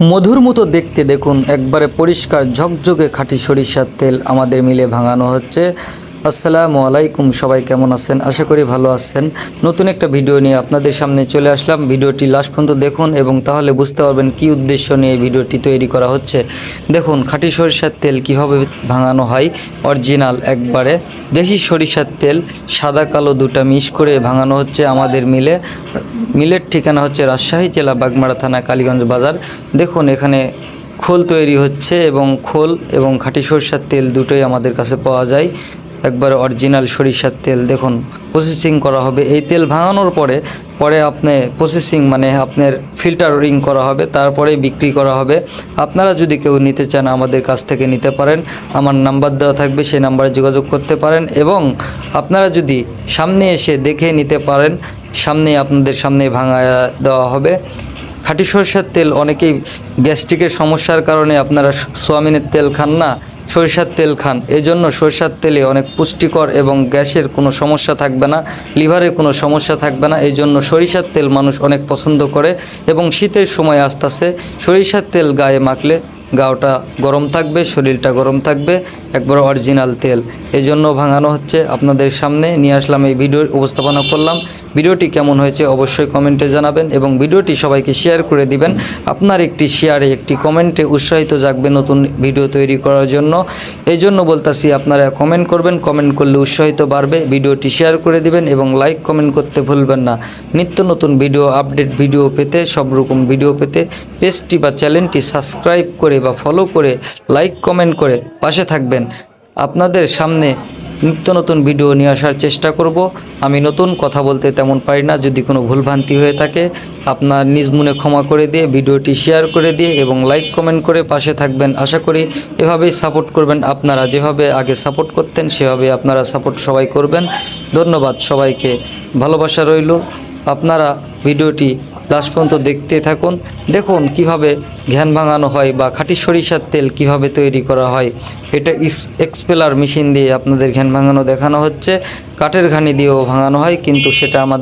মধুর মতো দেখতে দেখুন একবারে পরিষ্কার ঝকঝকে খাঁটি সরিষার তেল আমাদের মিলে ভাঙানো হচ্ছে। আসসালামু আলাইকুম, সবাই কেমন আছেন? আশা করি ভালো আছেন। নতুন একটা ভিডিও নিয়ে আপনাদের সামনে চলে আসলাম। ভিডিওটি লাস্ট পর্যন্ত দেখুন এবং তাহলে বুঝতে পারবেন কি উদ্দেশ্য নিয়ে ভিডিওটি তৈরি করা হচ্ছে। দেখুন, খাঁটি সরিষার তেল কীভাবে ভাঙানো হয়? অরিজিনাল একবারে। দেশি সরিষার তেল সাদা কালো দুটা মিশ করে ভাঙানো হচ্ছে আমাদের মিলে। মিলের ঠিকানা হচ্ছে রাজশাহী জেলা বাগমারা থানা, কালীগঞ্জ বাজার। দেখুন, এখানে খোল তৈরি হচ্ছে এবং খোল এবং খাঁটি সরিষার তেল দুটোই আমাদের কাছে পাওয়া যায়। একবার অরিজিনাল সরিষার তেল দেখুন প্রসেসিং করা হবে। এই তেল ভাঙানোর পরে পরে আপনি প্রসেসিং মানে আপনার ফিল্টারিং করা হবে, তারপরে বিক্রি করা হবে। আপনারা যদি কেউ নিতে চান আমাদের কাছ থেকে নিতে পারেন, আমার নাম্বার দেওয়া থাকবে, সেই নাম্বারে যোগাযোগ করতে পারেন এবং আপনারা যদি সামনে এসে দেখে নিতে পারেন, সামনে আপনাদের সামনে ভাঙা দেওয়া হবে। খাঁটি সরিষার তেল অনেকেই গ্যাস্ট্রিকের সমস্যার কারণে আপনারা সোয়াবিনের তেল খান না সরিষার তেল খান। এজন্য সরিষার তেলে অনেক পুষ্টিকর এবং গ্যাসের কোনো সমস্যা থাকবে না লিভারে কোনো সমস্যা থাকবে না এই জন্য সরিষার তেল মানুষ অনেক পছন্দ করে এবং শীতের সময় আস্তে আস্তে সরিষার তেল গায়ে মাখলে গাওটা গরম থাকবে, শরীরটা গরম থাকবে, একবার অরিজিনাল তেল। এই জন্য ভাঙানো হচ্ছে আপনাদের সামনে। নিয়ে আসলাম এই ভিডিও উপস্থাপনা করলাম। ভিডিওটি কেমন হয়েছে অবশ্যই কমেন্টে জানাবেন এবং ভিডিওটি সবাইকে শেয়ার করে দিবেন। আপনার একটি শেয়ারে একটি কমেন্টে উৎসাহিত জাগবে নতুন ভিডিও তৈরি করার জন্য। এই জন্য বলতাছি, আপনারা কমেন্ট করবেন কমেন্ট করলে উৎসাহিত বাড়বে। ভিডিওটি শেয়ার করে দিবেন এবং লাইক কমেন্ট করতে ভুলবেন না। নিত্য নতুন ভিডিও আপডেট ভিডিও পেতে সব রকম ভিডিও পেতে, পেজটি বা চ্যানেলটি সাবস্ক্রাইব করে বা ফলো করে লাইক কমেন্ট করে পাশে থাকবেন। আপনাদের সামনে নিত্য নতুন ভিডিও নিয়ে আসার চেষ্টা করব। আমি নতুন কথা বলতে তেমন পারি না, যদি কোনো ভুলভ্রান্তি হয়ে থাকে, আপনার নিজ মনে ক্ষমা করে দিয়ে ভিডিওটি শেয়ার করে দিয়ে এবং লাইক কমেন্ট করে পাশে থাকবেন। আশা করি এভাবেই সাপোর্ট করবেন আপনারা। যেভাবে আগে সাপোর্ট করতেন সেভাবে আপনারা সাপোর্ট সবাই করবেন। ধন্যবাদ সবাইকে। ভালোবাসা রইল। আপনারা ভিডিওটি লাস্ট পর্যন্ত দেখতে থাকুন। দেখুন কীভাবে ঘ্যান ভাঙানো হয় বা খাঁটি সরিষার তেল কীভাবে তৈরি করা হয়। এটা এক্সপেলার মেশিন দিয়ে আপনাদের ঘ্যান ভাঙানো দেখানো হচ্ছে। কাঠের ঘানি দিয়েও ভাঙানো হয়, কিন্তু সেটা আমাদের